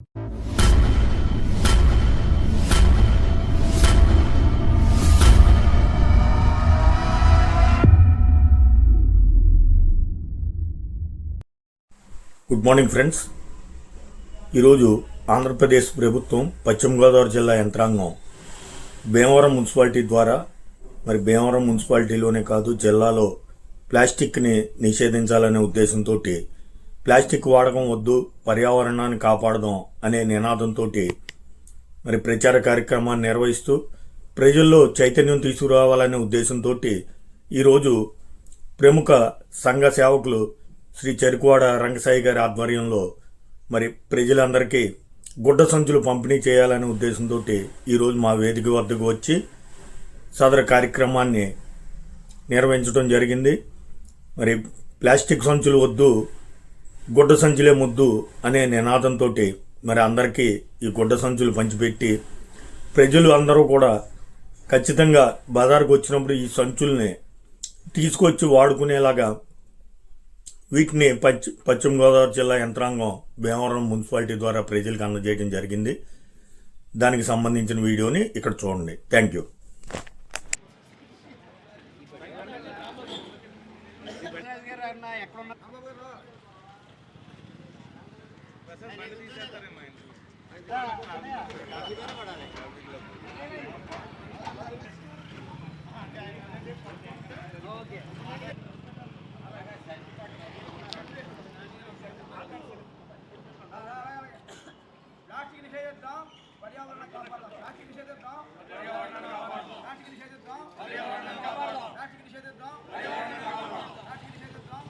Good morning friends ఈరోజు ఆంధ్రప్రదేశ్ ప్రభుత్వం పశ్చిమ గోదావరి జిల్లా యంత్రాంగం భీమవరం మున్సిపాలిటీ ద్వారా మరి భీమవరం మున్సిపాలిటీలోనే కాదు జిల్లాలో ప్లాస్టిక్ని నిషేధించాలనే ఉద్దేశంతో ప్లాస్టిక్ వాడకం వద్దు పర్యావరణాన్ని కాపాడదాం అనే నినాదంతో మరి ప్రచార కార్యక్రమాన్ని నిర్వహిస్తూ ప్రజల్లో చైతన్యం తీసుకురావాలనే ఉద్దేశంతో ఈరోజు ప్రముఖ సంఘ సేవకులు శ్రీ చెరుకువాడ రంగసాయి గారి ఆధ్వర్యంలో మరి ప్రజలందరికీ గుడ్డ సంచులు పంపిణీ చేయాలనే ఉద్దేశంతో ఈరోజు మా వేదిక వద్దకు వచ్చి సదర కార్యక్రమాన్ని నిర్వహించడం జరిగింది. మరి ప్లాస్టిక్ సంచులు వద్దు గుడ్డ సంచులే ముద్దు అనే నినాదంతో మరి అందరికీ ఈ గుడ్డ సంచులు పంచిపెట్టి ప్రజలు అందరూ కూడా ఖచ్చితంగా బజార్కు వచ్చినప్పుడు ఈ సంచుల్ని తీసుకొచ్చి వాడుకునేలాగా వీటిని పశ్చి పశ్చిమ గోదావరి జిల్లా యంత్రాంగం భీమవరం మున్సిపాలిటీ ద్వారా ప్రజలకు అందజేయడం జరిగింది. దానికి సంబంధించిన వీడియోని ఇక్కడ చూడండి. Thank you. ప్లాస్టిక్ నిషేధిద్దాం పర్యావరణ కాపాడదాం ప్లాస్టిక్ నిషేధిద్దాం పర్యావరణ కాపాడదాం ప్లాస్టిక్ నిషేధిద్దాం పర్యావరణ కాపాడదాం ప్లాస్టిక్ నిషేధిద్దాం పర్యావరణ కాపాడదాం ప్లాస్టిక్ నిషేధిద్దాం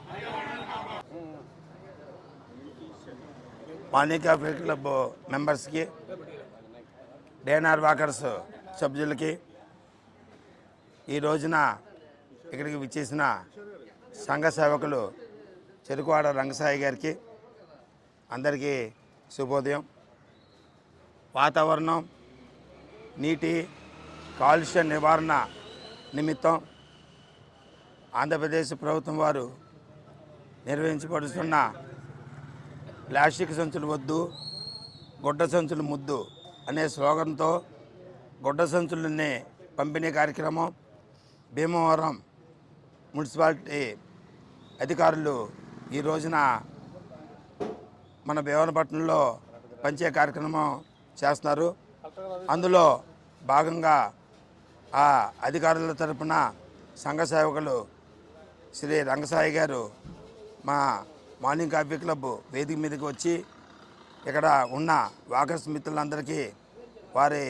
మానికా ఫిల్ క్లబ్ మెంబర్స్కి డేనార్ వాకర్స్ సభ్యులకి ఈ రోజున ఇక్కడికి విచ్చేసిన సంఘ సేవకులు చెరుకువాడ రంగసాయి గారికి అందరికీ శుభోదయం. వాతావరణం నీటి కాలుష్య నివారణ నిమిత్తం ఆంధ్రప్రదేశ్ ప్రభుత్వం వారు నిర్వహించబడుతున్న ప్లాస్టిక్ సంచులు వద్దు గుడ్డ సంచులు ముద్దు అనే స్లోగన్తో గుడ్డ సంచులని పంపిణీ కార్యక్రమం భీమవరం మున్సిపాలిటీ అధికారులు ఈ రోజున మన భీమవరపట్నంలో పంచే కార్యక్రమం చేస్తున్నారు. అందులో భాగంగా ఆ అధికారుల తరపున సంఘ సేవకులు శ్రీ రంగసాయి గారు మా మార్నింగ్ కాఫీ క్లబ్ వేదిక మీదకి వచ్చి ఇక్కడ ఉన్న వాకర్స్ మిత్రులందరికీ వారి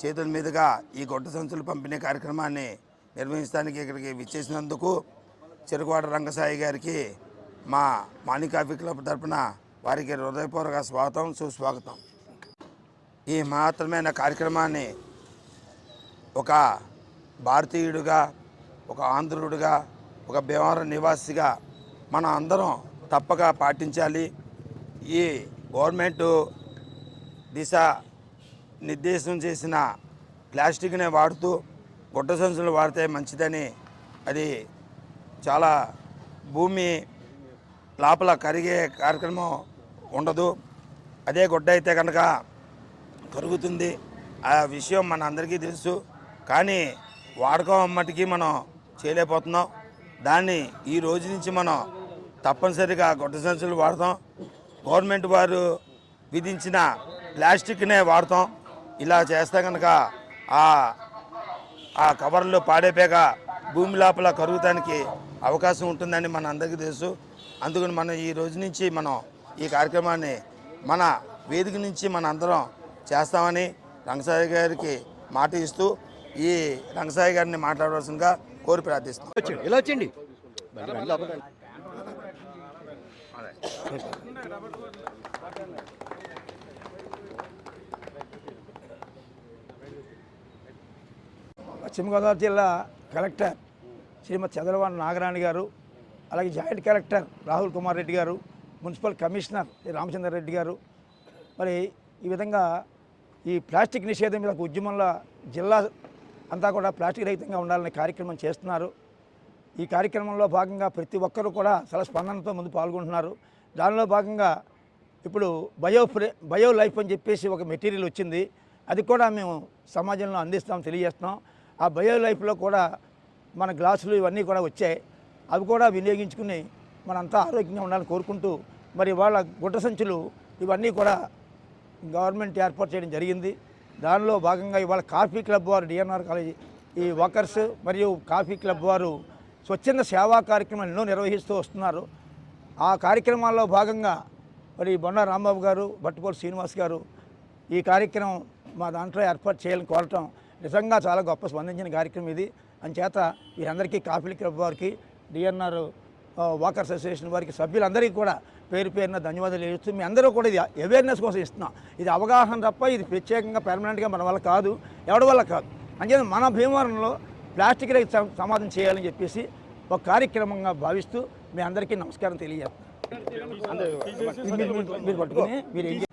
చేతుల మీదుగా ఈ గొడ్డ సంచులు పంపిణీ కార్యక్రమాన్ని నిర్వహించడానికి ఇక్కడికి విచ్చేసినందుకు చెరుకువాడ రంగసాయి గారికి మా మార్నింగ్ కాఫీ క్లబ్ తరఫున వారికి హృదయపూర్వక స్వాగతం సుస్వాగతం. ఈ మహత్తరమైన కార్యక్రమాన్ని ఒక భారతీయుడిగా ఒక ఆంధ్రుడిగా ఒక భీమవరం నివాసిగా మనం అందరం తప్పక పాటించాలి. ఈ గవర్నమెంట్ దిశ నిర్దేశం చేసిన ప్లాస్టిక్నే వాడుతూ గుడ్డ సంచులు వాడితే మంచిదని అది చాలా భూమి లోపల కరిగే కార్యక్రమం ఉండదు. అదే గుడ్డ అయితే కనుక కరుగుతుంది. ఆ విషయం మన అందరికీ తెలుసు. కానీ వాడకం మట్టుకి మనం చేయలేకపోతున్నాం. దాన్ని ఈ రోజు నుంచి మనం తప్పనిసరిగా గుడ్డ సంచులు వాడతాం గవర్నమెంట్ వారు విధించిన ప్లాస్టిక్నే వాడతాం ఇలా చేస్తే కనుక ఆ ఆ కవర్లు పాడైపోయాక భూమి లోపల కరుగుతానికి అవకాశం ఉంటుందని మన అందరికీ తెలుసు అందుకని మనం ఈ రోజు నుంచి మనం ఈ కార్యక్రమాన్ని మన వేదిక నుంచి మన అందరం చేస్తామని రంగసాయి గారికి మాట ఇస్తూ ఈ రంగసాయి గారిని మాట్లాడవలసిందిగా కోరి ప్రార్థిస్తున్నాం ఇలా వచ్చండి పశ్చిమ గోదావరి జిల్లా కలెక్టర్ శ్రీమతి చంద్రబాబు నాగరాణి గారు అలాగే joint collector Rahul Kumar Reddy garu municipal commissioner Ramachandra Reddy గారు. మరి ఈ విధంగా ఈ ప్లాస్టిక్ నిషేధం మీద ఉద్యమంలో జిల్లా అంతా కూడా ప్లాస్టిక్ రహితంగా ఉండాలనే కార్యక్రమం చేస్తున్నారు. ఈ కార్యక్రమంలో భాగంగా ప్రతి ఒక్కరూ కూడా చాలా స్పందనతో ముందు పాల్గొంటున్నారు. దానిలో భాగంగా ఇప్పుడు బయో బయో లైఫ్ అని చెప్పేసి ఒక మెటీరియల్ వచ్చింది. అది కూడా మేము సమాజంలో అందిస్తాం తెలియజేస్తున్నాం. ఆ బయో లైఫ్లో కూడా మన గ్లాసులు ఇవన్నీ కూడా వచ్చాయి. అవి కూడా వినియోగించుకుని మనంతా ఆరోగ్యంగా ఉండాలని కోరుకుంటూ మరి వాళ్ళ గుడ్డ సంచులు ఇవన్నీ కూడా గవర్నమెంట్ ఏర్పాటు చేయడం జరిగింది. దానిలో భాగంగా ఇవాళ కాఫీ క్లబ్ వారు డిఎన్ఆర్ కాలేజీ ఈ వర్కర్స్ మరియు కాఫీ క్లబ్ వారు స్వచ్ఛంద సేవా కార్యక్రమాలు ఎన్నో నిర్వహిస్తూ వస్తున్నారు. ఆ కార్యక్రమాల్లో భాగంగా మరి బొండా రాంబాబు గారు భట్టుకోటి శ్రీనివాస్ గారు ఈ కార్యక్రమం మా దాంట్లో ఏర్పాటు చేయాలని కోరటం నిజంగా చాలా గొప్ప స్పందించిన కార్యక్రమం ఇది. అంచేత వీరందరికీ కాఫీ క్లబ్ వారికి డిఎన్ఆర్ వాకర్ అసోసియేషన్ వారికి సభ్యులందరికీ కూడా పేరు పేరున ధన్యవాదాలు ఇస్తూ మీ అందరూ కూడా ఇది అవేర్నెస్ కోసం ఇస్తున్నాం. ఇది అవగాహన తప్ప ఇది ప్రత్యేకంగా పెర్మనెంట్గా మన వల్ల కాదు ఎవడి వల్ల కాదు. అంచేత మన భీమవరంలో ప్లాస్టిక్ రైతు సమాధానం చేయాలని చెప్పేసి ఒక కార్యక్రమంగా భావిస్తూ మీ అందరికీ నమస్కారం తెలియజేస్తాను మీరు- పట్టుకొని మీరు ఏం చే-